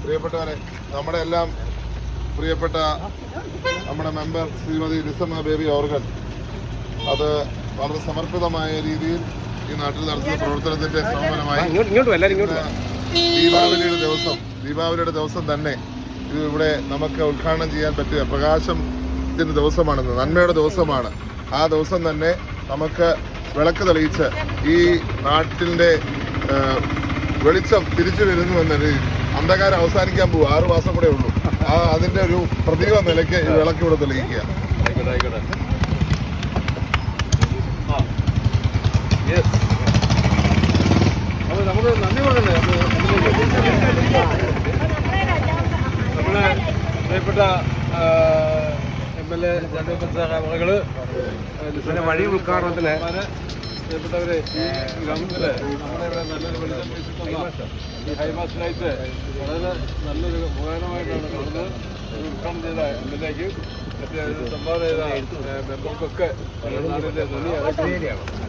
പ്രിയപ്പെട്ടവരെ നമ്മുടെ എല്ലാം പ്രിയപ്പെട്ട നമ്മുടെ മെമ്പർ ശ്രീമതി ലിസമ്മ ബേബി ഓർഗൻ അത് വളരെ സമർപ്പിതമായ രീതിയിൽ ഈ നാട്ടിൽ നടത്തുന്ന പ്രവർത്തനത്തിന്റെ സമാനമായി ഇങ്ങോട്ട് എല്ലാവരും ഇങ്ങോട്ട് ഇന്ന് ദീപാവലിയുടെ ദിവസം ദീപാവലിയുടെ ദിവസം തന്നെ ഇത് ഇവിടെ നമുക്ക് ഉദ്ഘാടനം ചെയ്യാൻ പറ്റുക പ്രകാശത്തിന്റെ ദിവസമാണെന്ന് നന്മയുടെ ദിവസമാണ്. ആ ദിവസം തന്നെ നമുക്ക് വിളക്ക് തെളിയിച്ച് ഈ നാട്ടിന്റെ വെളിച്ചം തിരിച്ചു വരുന്നു എന്നൊരു അന്ധകാരം അവസാനിക്കാൻ പോകും ആറു മാസം കൂടെ ഉള്ളൂ. ആ അതിന്റെ ഒരു പ്രതീക നിലയ്ക്ക് ഈ വിളക്ക് ഇവിടെ തെളിയിക്കുക. ആയിക്കോട്ടെ ആയിക്കോട്ടെ ആ യെസ് അപ്പോൾ നമുക്ക് നന്ദി പറയണ്ടേ നമ്മളെ പ്രിയപ്പെട്ട എം എൽ എ ജനപ്രതിനിധി മകൾ പിന്നെ വഴി ഉദ്ഘാടനത്തിന് പ്രിയപ്പെട്ടവരെ ഈ ഗ്രാമത്തിൽ നമ്മുടെ ഇവിടെ നല്ലൊരു വെളിച്ചം വീശുന്ന ഈ ഹൈമാസ് വളരെ നല്ലൊരു ഉപകാരമായിട്ടാണ് നടന്നത്. ഉദ്ഘാടനം ചെയ്ത എം എൽ എക്ക് സംഭാവന ചെയ്ത മെമ്പർക്കൊക്കെ നാടിന്റെ നന്ദി അറിയിക്കുകയാണ്